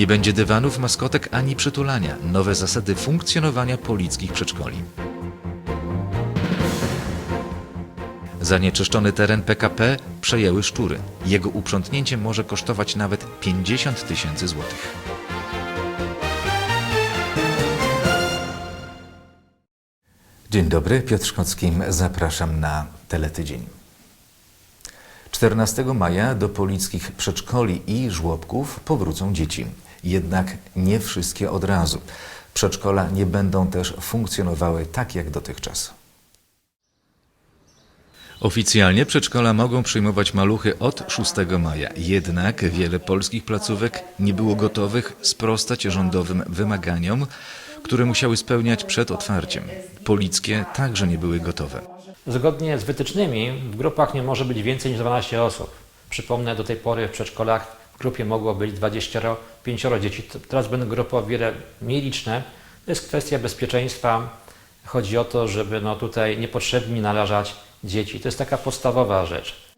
Nie będzie dywanów, maskotek ani przytulania. Nowe zasady funkcjonowania polickich przedszkoli. Zanieczyszczony teren PKP przejęły szczury. Jego uprzątnięcie może kosztować nawet 50 tysięcy złotych. Dzień dobry, Piotr Szkocki, zapraszam na Teletydzień. 14 maja do polickich przedszkoli i żłobków powrócą dzieci. Jednak nie wszystkie od razu. Przedszkola nie będą też funkcjonowały tak jak dotychczas. Oficjalnie przedszkola mogą przyjmować maluchy od 6 maja. Jednak wiele polskich placówek nie było gotowych sprostać rządowym wymaganiom, które musiały spełniać przed otwarciem. Polickie także nie były gotowe. Zgodnie z wytycznymi w grupach nie może być więcej niż 12 osób. Przypomnę, do tej pory w przedszkolach grupie mogło być 25 dzieci. Teraz będą grupy o wiele mniej liczne. To jest kwestia bezpieczeństwa. Chodzi o to, żeby no tutaj niepotrzebnie narażać dzieci. To jest taka podstawowa rzecz.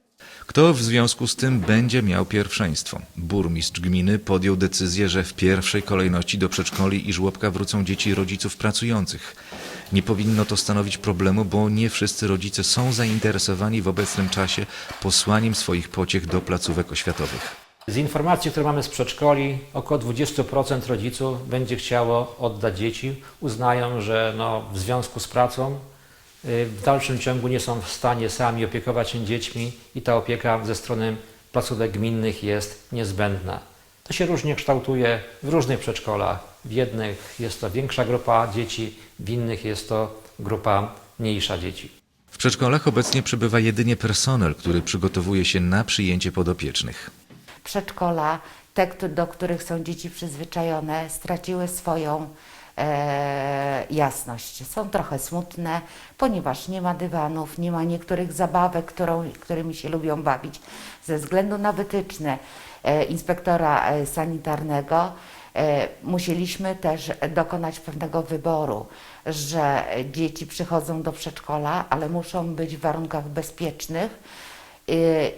Kto w związku z tym będzie miał pierwszeństwo? Burmistrz gminy podjął decyzję, że w pierwszej kolejności do przedszkoli i żłobka wrócą dzieci rodziców pracujących. Nie powinno to stanowić problemu, bo nie wszyscy rodzice są zainteresowani w obecnym czasie posłaniem swoich pociech do placówek oświatowych. Z informacji, które mamy z przedszkoli, około 20% rodziców będzie chciało oddać dzieci. Uznają, że no, w związku z pracą y, w dalszym ciągu nie są w stanie sami opiekować się dziećmi i ta opieka ze strony placówek gminnych jest niezbędna. To się różnie kształtuje w różnych przedszkolach. W jednych jest to większa grupa dzieci, w innych jest to grupa mniejsza dzieci. W przedszkolach obecnie przebywa jedynie personel, który przygotowuje się na przyjęcie podopiecznych. Przedszkola, te, do których są dzieci przyzwyczajone, straciły swoją e, jasność. Są trochę smutne, ponieważ nie ma dywanów, nie ma niektórych zabawek, którą, którymi się lubią bawić. Ze względu na wytyczne e, inspektora e, sanitarnego e, musieliśmy też dokonać pewnego wyboru, że dzieci przychodzą do przedszkola, ale muszą być w warunkach bezpiecznych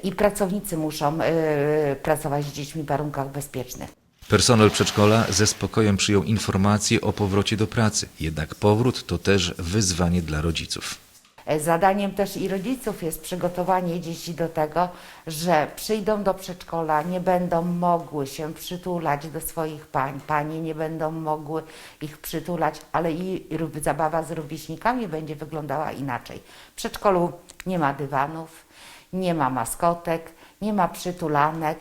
i pracownicy muszą y, pracować z dziećmi w warunkach bezpiecznych. Personel przedszkola ze spokojem przyjął informację o powrocie do pracy, jednak powrót to też wyzwanie dla rodziców. E, Zadaniem też i rodziców jest przygotowanie dzieci do tego, że przyjdą do przedszkola, nie będą mogły się przytulać do swoich pań, panie nie będą mogły ich przytulać, ale i zabawa z rówieśnikami będzie wyglądała inaczej. W przedszkolu nie ma dywanów, nie ma maskotek, nie ma przytulanek.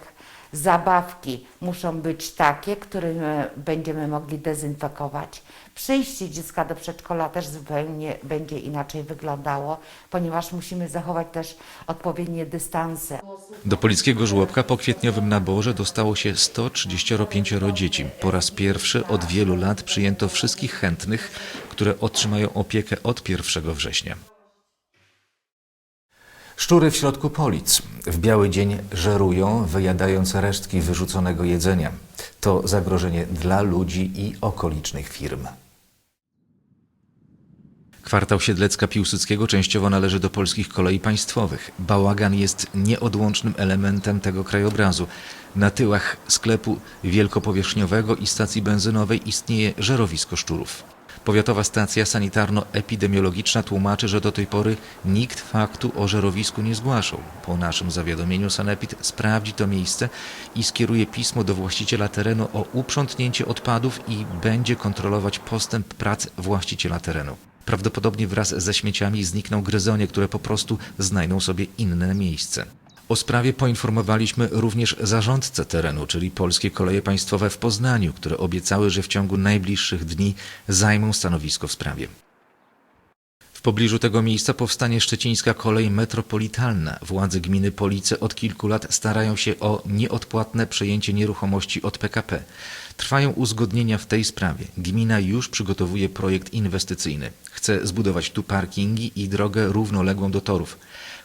Zabawki muszą być takie, które będziemy mogli dezynfekować. Przyjście dziecka do przedszkola też zupełnie będzie inaczej wyglądało, ponieważ musimy zachować też odpowiednie dystanse. Do polickiego żłobka po kwietniowym naborze dostało się 135 dzieci. Po raz pierwszy od wielu lat przyjęto wszystkich chętnych, które otrzymają opiekę od 1 września. Szczury w środku polic. W biały dzień żerują, wyjadając resztki wyrzuconego jedzenia. To zagrożenie dla ludzi i okolicznych firm. Kwartał Siedlecka Piłsudskiego częściowo należy do polskich kolei państwowych. Bałagan jest nieodłącznym elementem tego krajobrazu. Na tyłach sklepu wielkopowierzchniowego i stacji benzynowej istnieje żerowisko szczurów. Powiatowa stacja sanitarno-epidemiologiczna tłumaczy, że do tej pory nikt faktu o żerowisku nie zgłaszał. Po naszym zawiadomieniu Sanepid sprawdzi to miejsce i skieruje pismo do właściciela terenu o uprzątnięcie odpadów i będzie kontrolować postęp prac właściciela terenu. Prawdopodobnie wraz ze śmieciami znikną gryzonie, które po prostu znajdą sobie inne miejsce. O sprawie poinformowaliśmy również zarządcę terenu, czyli Polskie Koleje Państwowe w Poznaniu, które obiecały, że w ciągu najbliższych dni zajmą stanowisko w sprawie. W pobliżu tego miejsca powstanie szczecińska kolej metropolitalna. Władze gminy Police od kilku lat starają się o nieodpłatne przejęcie nieruchomości od PKP. Trwają uzgodnienia w tej sprawie. Gmina już przygotowuje projekt inwestycyjny. Chce zbudować tu parkingi i drogę równoległą do torów.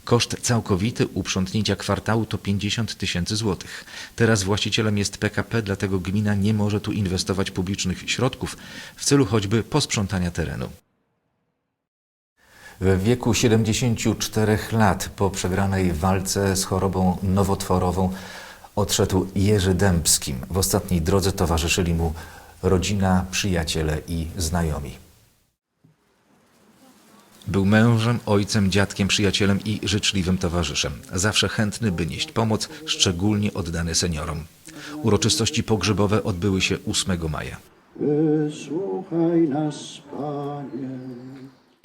Koszt całkowity uprzątnięcia kwartału to 50 tysięcy złotych. Teraz właścicielem jest PKP, dlatego gmina nie może tu inwestować publicznych środków w celu choćby posprzątania terenu. W wieku 74 lat po przegranej walce z chorobą nowotworową Odszedł Jerzy Dębski. W ostatniej drodze towarzyszyli mu rodzina, przyjaciele i znajomi. Był mężem, ojcem, dziadkiem, przyjacielem i życzliwym towarzyszem. Zawsze chętny, by nieść pomoc, szczególnie oddany seniorom. Uroczystości pogrzebowe odbyły się 8 maja. Wysłuchaj nas, Panie.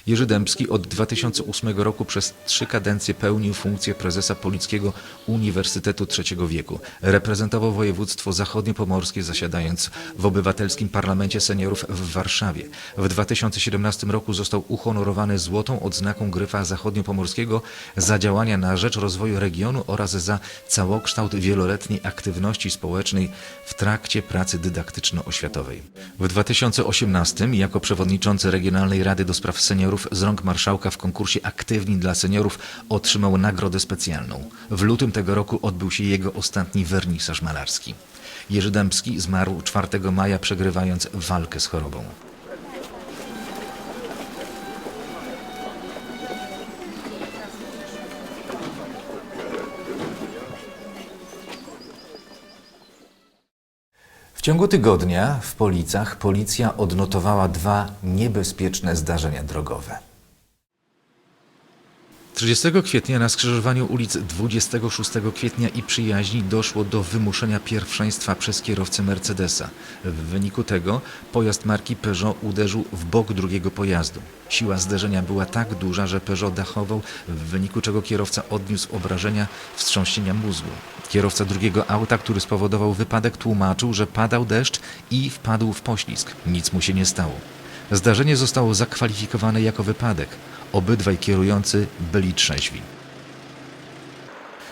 Jerzy Dębski od 2008 roku przez trzy kadencje pełnił funkcję prezesa Polickiego Uniwersytetu III wieku. Reprezentował województwo zachodniopomorskie, zasiadając w Obywatelskim Parlamencie Seniorów w Warszawie. W 2017 roku został uhonorowany złotą odznaką Gryfa Zachodniopomorskiego za działania na rzecz rozwoju regionu oraz za całokształt wieloletniej aktywności społecznej w trakcie pracy dydaktyczno-oświatowej. W 2018 jako przewodniczący Regionalnej Rady do Spraw Seniorów z rąk marszałka w konkursie Aktywni dla Seniorów otrzymał nagrodę specjalną. W lutym tego roku odbył się jego ostatni wernisaż malarski. Jerzy Dębski zmarł 4 maja przegrywając walkę z chorobą. Ciągu tygodnia w Policach policja odnotowała dwa niebezpieczne zdarzenia drogowe. 30 kwietnia na skrzyżowaniu ulic 26 kwietnia i Przyjaźni doszło do wymuszenia pierwszeństwa przez kierowcę Mercedesa. W wyniku tego pojazd marki Peugeot uderzył w bok drugiego pojazdu. Siła zderzenia była tak duża, że Peugeot dachował, w wyniku czego kierowca odniósł obrażenia wstrząsienia mózgu. Kierowca drugiego auta, który spowodował wypadek, tłumaczył, że padał deszcz i wpadł w poślizg. Nic mu się nie stało. Zdarzenie zostało zakwalifikowane jako wypadek. Obydwaj kierujący byli trzeźwi.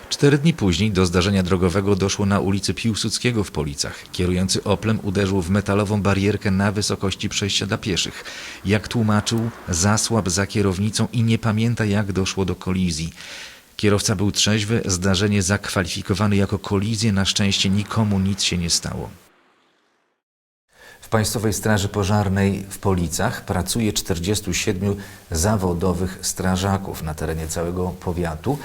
Cztery dni później do zdarzenia drogowego doszło na ulicy Piłsudskiego w Policach. Kierujący Oplem uderzył w metalową barierkę na wysokości przejścia dla pieszych. Jak tłumaczył, zasłab za kierownicą i nie pamięta jak doszło do kolizji. Kierowca był trzeźwy, zdarzenie zakwalifikowano jako kolizję, na szczęście nikomu nic się nie stało. Państwowej Straży Pożarnej w Policach pracuje 47 zawodowych strażaków na terenie całego powiatu.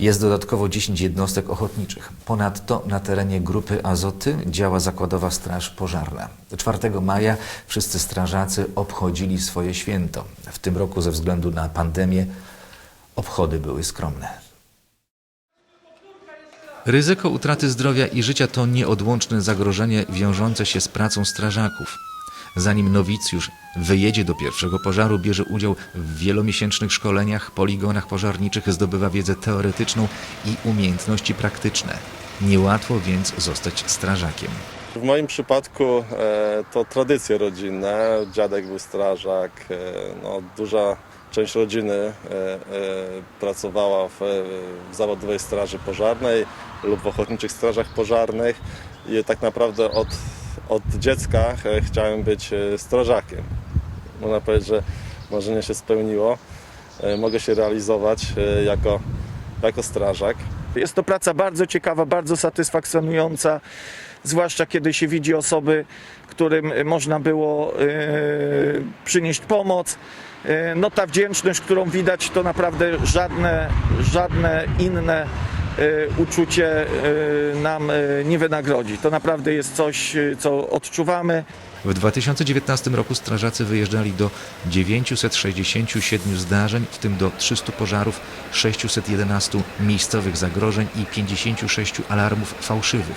Jest dodatkowo 10 jednostek ochotniczych. Ponadto na terenie grupy Azoty działa zakładowa Straż Pożarna. 4 maja wszyscy strażacy obchodzili swoje święto. W tym roku ze względu na pandemię obchody były skromne. Ryzyko utraty zdrowia i życia to nieodłączne zagrożenie wiążące się z pracą strażaków. Zanim nowicjusz wyjedzie do pierwszego pożaru, bierze udział w wielomiesięcznych szkoleniach, poligonach pożarniczych, zdobywa wiedzę teoretyczną i umiejętności praktyczne. Niełatwo więc zostać strażakiem. W moim przypadku e, to tradycje rodzinne. Dziadek był strażak, e, no, duża część rodziny e, pracowała w, w zawodowej straży pożarnej lub w ochotniczych strażach pożarnych i tak naprawdę od, od dziecka chciałem być strażakiem. Można powiedzieć, że marzenie się spełniło. Mogę się realizować jako, jako strażak. Jest to praca bardzo ciekawa, bardzo satysfakcjonująca, zwłaszcza kiedy się widzi osoby, którym można było e, przynieść pomoc. E, no ta wdzięczność, którą widać, to naprawdę żadne, żadne inne uczucie nam nie wynagrodzi. To naprawdę jest coś, co odczuwamy. W 2019 roku strażacy wyjeżdżali do 967 zdarzeń, w tym do 300 pożarów, 611 miejscowych zagrożeń i 56 alarmów fałszywych.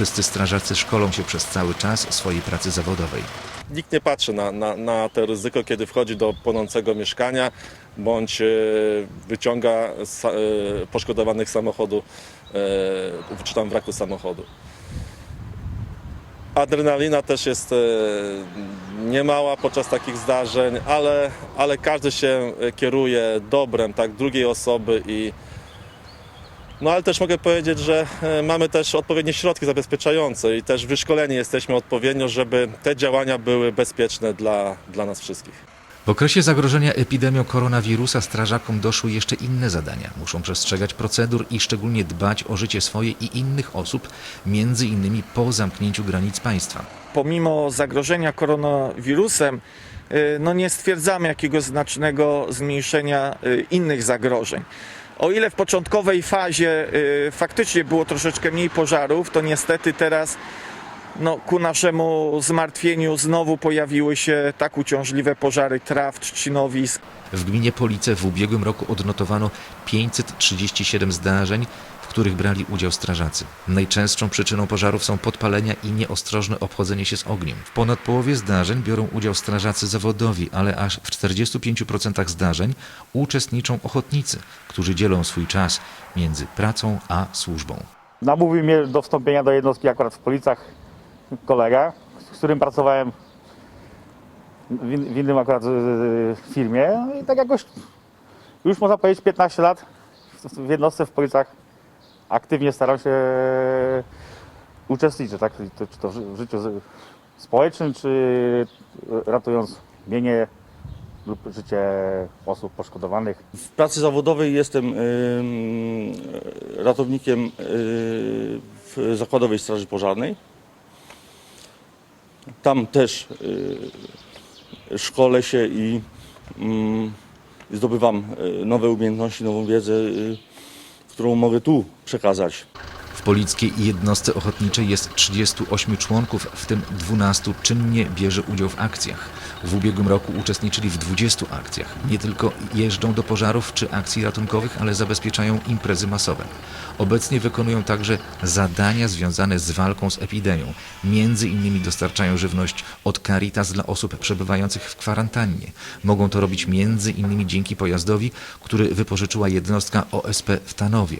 Wszyscy strażacy szkolą się przez cały czas swojej pracy zawodowej. nikt nie patrzy na, na, na to ryzyko, kiedy wchodzi do płonącego mieszkania bądź e, wyciąga e, poszkodowanych samochodu, e, czy tam wraku samochodu. Adrenalina też jest niemała podczas takich zdarzeń, ale, ale każdy się kieruje dobrem tak, drugiej osoby i no ale też mogę powiedzieć, że e, mamy też odpowiednie środki zabezpieczające i też wyszkoleni jesteśmy odpowiednio, żeby te działania były bezpieczne dla, dla nas wszystkich. W okresie zagrożenia epidemią koronawirusa strażakom doszły jeszcze inne zadania. Muszą przestrzegać procedur i szczególnie dbać o życie swoje i innych osób, między innymi po zamknięciu granic państwa. pomimo zagrożenia koronawirusem, y, no nie stwierdzamy jakiegoś znacznego zmniejszenia y, innych zagrożeń. O ile w początkowej fazie y, faktycznie było troszeczkę mniej pożarów, to niestety teraz no, ku naszemu zmartwieniu znowu pojawiły się tak uciążliwe pożary traw, trzcinowisk. W gminie Police w ubiegłym roku odnotowano 537 zdarzeń, których brali udział strażacy. Najczęstszą przyczyną pożarów są podpalenia i nieostrożne obchodzenie się z ogniem. W ponad połowie zdarzeń biorą udział strażacy zawodowi, ale aż w 45% zdarzeń uczestniczą ochotnicy, którzy dzielą swój czas między pracą a służbą. namówił mnie do wstąpienia do jednostki akurat w Policach kolega, z którym pracowałem w, in, w innym akurat e, firmie No i tak jakoś już można powiedzieć 15 lat w jednostce w Policach aktywnie staram się uczestniczyć, tak? Czy to w ży- w życiu społecznym, czy ratując mienie lub życie osób poszkodowanych. W pracy zawodowej jestem ym, ratownikiem yy, w Zakładowej Straży Pożarnej. Tam też yy, szkolę się i ym, zdobywam yy, nowe umiejętności, nową wiedzę, yy, którą mogę tu przekazać. W polickiej jednostce ochotniczej jest 38 członków, w tym 12 czynnie bierze udział w akcjach. W ubiegłym roku uczestniczyli w 20 akcjach. Nie tylko jeżdżą do pożarów czy akcji ratunkowych, ale zabezpieczają imprezy masowe. Obecnie wykonują także zadania związane z walką z epidemią. Między innymi dostarczają żywność od Caritas dla osób przebywających w kwarantannie. Mogą to robić między innymi dzięki pojazdowi, który wypożyczyła jednostka OSP w Tanowie.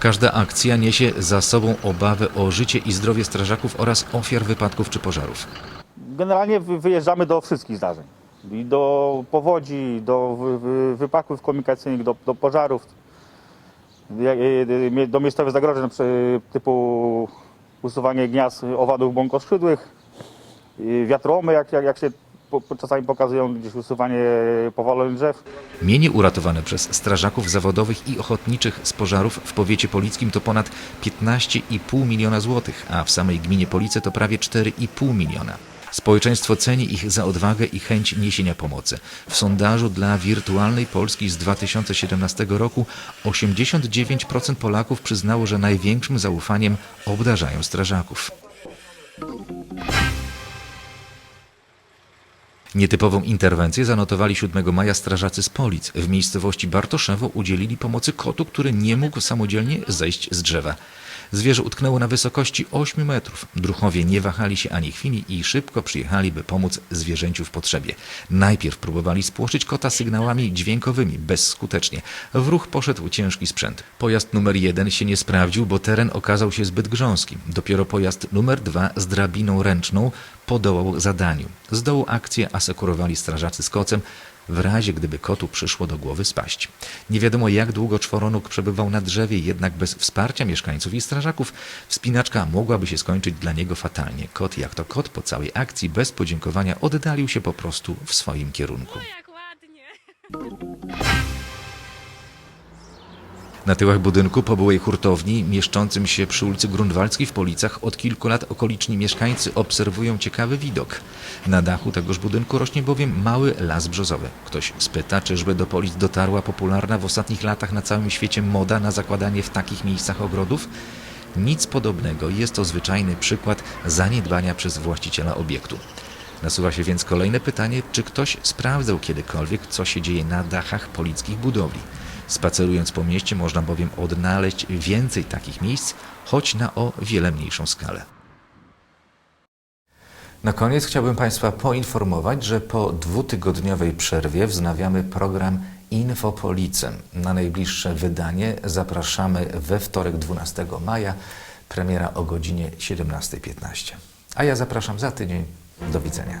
Każda akcja niesie za sobą obawę o życie i zdrowie strażaków oraz ofiar wypadków czy pożarów. Generalnie wy- wyjeżdżamy do wszystkich zdarzeń. I do powodzi, do wy- wy- wypadków komunikacyjnych, do, do pożarów, e, do miejscowych zagrożeń przy- typu usuwanie gniazd owadów błąkoskrzydłych, i wiatromy, jak, jak, jak się czasami pokazują, gdzieś usuwanie powaleń drzew. Mienie uratowane przez strażaków zawodowych i ochotniczych z pożarów w powiecie polickim to ponad 15,5 miliona złotych, a w samej gminie Police to prawie 4,5 miliona. Społeczeństwo ceni ich za odwagę i chęć niesienia pomocy. W sondażu dla Wirtualnej Polski z 2017 roku 89% Polaków przyznało, że największym zaufaniem obdarzają strażaków. Nietypową interwencję zanotowali 7 maja strażacy z Polic. W miejscowości Bartoszewo udzielili pomocy kotu, który nie mógł samodzielnie zejść z drzewa. Zwierzę utknęło na wysokości 8 metrów. Druchowie nie wahali się ani chwili i szybko przyjechali, by pomóc zwierzęciu w potrzebie. Najpierw próbowali spłoszyć kota sygnałami dźwiękowymi, bezskutecznie. W ruch poszedł ciężki sprzęt. Pojazd numer jeden się nie sprawdził, bo teren okazał się zbyt grząski. Dopiero pojazd numer dwa z drabiną ręczną podołał zadaniu. Z dołu akcję asekurowali strażacy z kocem, w razie gdyby kotu przyszło do głowy spaść. Nie wiadomo jak długo czworonóg przebywał na drzewie, jednak bez wsparcia mieszkańców i strażaków wspinaczka mogłaby się skończyć dla niego fatalnie. Kot jak to kot po całej akcji bez podziękowania oddalił się po prostu w swoim kierunku. jak ładnie. Na tyłach budynku po byłej hurtowni, mieszczącym się przy ulicy Grunwaldzkiej w Policach, od kilku lat okoliczni mieszkańcy obserwują ciekawy widok. Na dachu tegoż budynku rośnie bowiem mały las brzozowy. Ktoś spyta, czyżby do Polic dotarła popularna w ostatnich latach na całym świecie moda na zakładanie w takich miejscach ogrodów? Nic podobnego. Jest to zwyczajny przykład zaniedbania przez właściciela obiektu. Nasuwa się więc kolejne pytanie, czy ktoś sprawdzał kiedykolwiek, co się dzieje na dachach polickich budowli. Spacerując po mieście można bowiem odnaleźć więcej takich miejsc, choć na o wiele mniejszą skalę. Na koniec chciałbym Państwa poinformować, że po dwutygodniowej przerwie wznawiamy program Infopolicem. Na najbliższe wydanie zapraszamy we wtorek 12 maja, premiera o godzinie 17.15. A ja zapraszam za tydzień. Do widzenia.